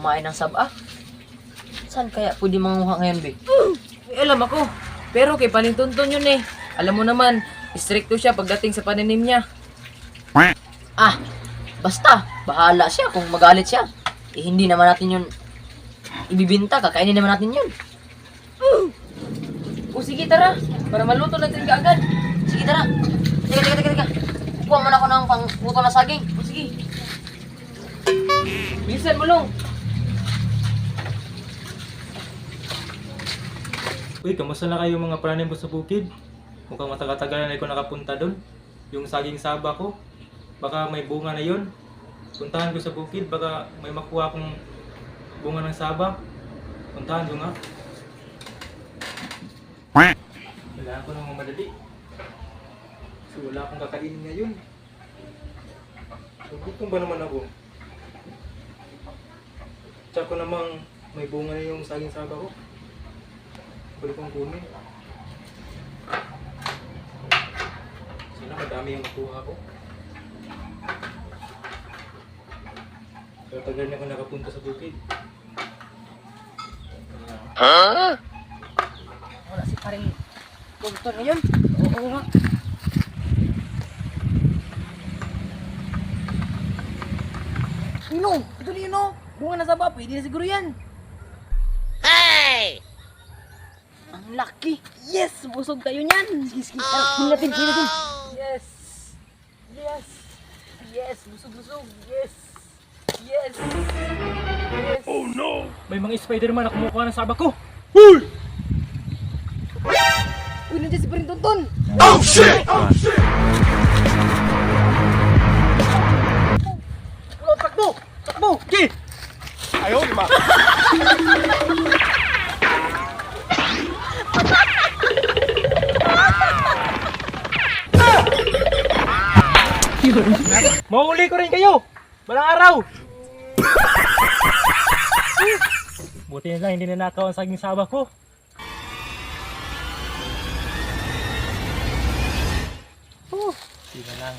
kumain ng saba. Saan kaya pwede manguha ngayon, be? Eh, alam ako. Pero kay panintunton yun eh. Alam mo naman, stricto siya pagdating sa paninim niya. Ah, basta, bahala siya kung magalit siya. Eh, hindi naman natin yun ibibinta, kakainin naman natin yun. O sige, tara. Para maluto natin kaagad. Sige, tara. Teka, teka, teka, teka. Kuha mo na ako ng pangputo na saging. O sige. Bilisan mo lang. Uy, kamusta na kayo mga pranim ko sa bukid? Mukhang matagal-tagal na ako nakapunta doon. Yung saging saba ko, baka may bunga na yon. Puntahan ko sa bukid, baka may makuha akong bunga ng saba. Puntahan ko nga. Kailangan ko nang madali. So wala akong kakainin ngayon. So gutom ba naman ako? Tsaka namang may bunga na yung saging saba ko. Pwede kong kunin. Sana madami yung makuha ko. Pero tagal na ako nakapunta sa bukid. Kaya, Wala si paring punto ngayon. Oo nga. Ino, ito na yun oh. Bunga na saba, pwede na siguro yan. Ang laki. Yes! Busog tayo niyan! Sige, natin, kunin natin. Yes! Yes! Yes! Busog, busog! Yes! Yes! Yes! may mga Spider-Man na kumukuha ng saba ko! Uy, nandiyan si Parintonton! Oh, takbo! Takbo! Ki! Mahuli ko rin kayo! Balang araw! Buti na lang hindi nanakaw ang saging saba ko. Oh, hindi na lang.